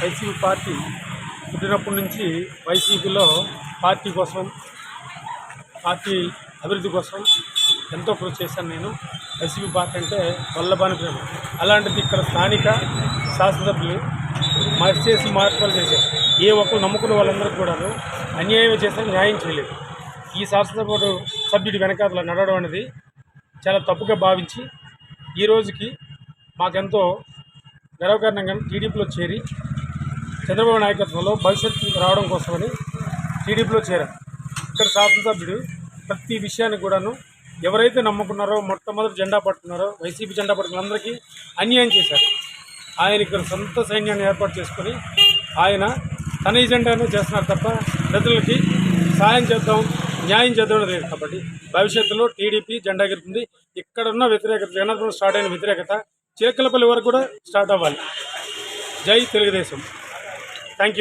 YCP party పుట్టినప్పటి నుంచి వైసీపీలో పార్టీ కోసం పార్టీ అభివృద్ధి కోసం ఎంతో కృషి చేశాను నేను. వైసీపీ పార్టీ అంటే వల్లభాని ప్రేమ. అలాంటిది ఇక్కడ స్థానిక శాసనసభ్యులు చేసి మార్పులు చేశారు. ఏ ఒక్కరు నమ్ముకున్న వాళ్ళందరికీ కూడా అన్యాయం చేశారు న్యాయం చేయలేదు. ఈ శాసనసభ సభ్యుడి వెనకాల నడవడం అనేది చాలా తప్పుగా భావించి ఈ రోజుకి మాకెంతో గర్వకారణంగా టీడీపీలో చేరి చంద్రబాబు నాయకత్వంలో భవిష్యత్తు రావడం కోసమని టీడీపీలో చేరారు. ఇక్కడ శాసనసభ్యుడు ప్రతి విషయానికి కూడాను ఎవరైతే నమ్ముకున్నారో మొట్టమొదటి జెండా పట్టుకున్నారో వైసీపీ జెండా పట్టుకున్న అందరికీ అన్యాయం చేశారు. ఆయన ఇక్కడ సొంత సైన్యాన్ని ఏర్పాటు చేసుకొని ఆయన తన ఎజెండానే చేస్తున్నారు తప్ప ప్రజలకి సాయం చేద్దాం న్యాయం చేద్దాం లేదు కాబట్టి భవిష్యత్తులో టీడీపీ జెండా ఎగురుతుంది. ఇక్కడ ఉన్న వ్యతిరేకత జగన్నాథం స్టార్ట్ అయిన వ్యతిరేకత చేకలపల్లి వరకు కూడా స్టార్ట్ అవ్వాలి. జై తెలుగుదేశం.